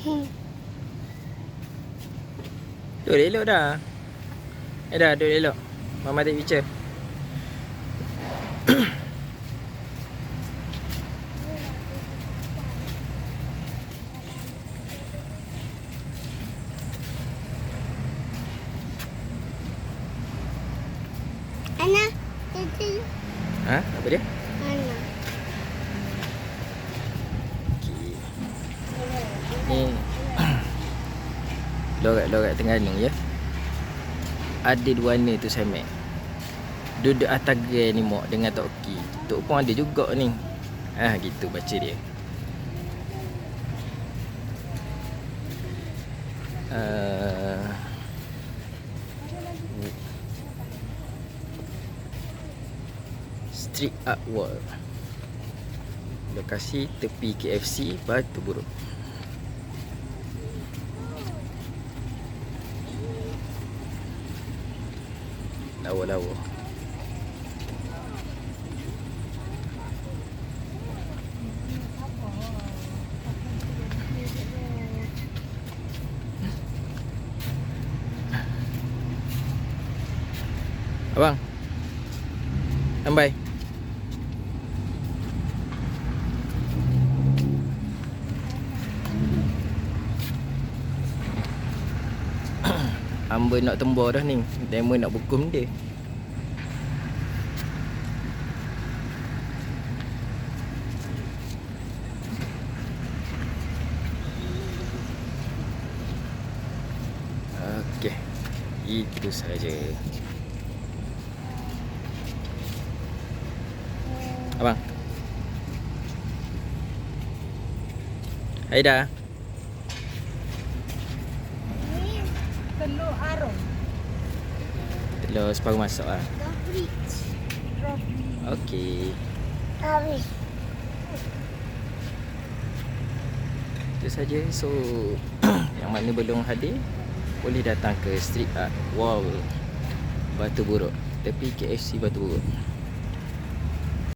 Duduk elok dah. Eh dah, duduk elok. Mama take picture. Ana, itu Ha? Apa dia? Ana. Okey. Ni Lorat-lorat Terengganu ya. Ada dua warna tu Samet. Duduk atas gerai ni mak dengan Tok Ki. Tok pun ada juga ni. Ah gitu baca dia. Uh, Street Art Wall Lokasi tepi KFC Batu Buruk Nawala ko. Abang. Em bay. Hamba nak tembur dah ni Demo nak bukum dia Okey Itu saja Abang Aida Telur arung. Telur separuh masak lah. Okey Habis. Itu saja So Yang mana belum hadir Boleh datang ke Street Art Wall Batu Buruk Tepi KFC Batu Buruk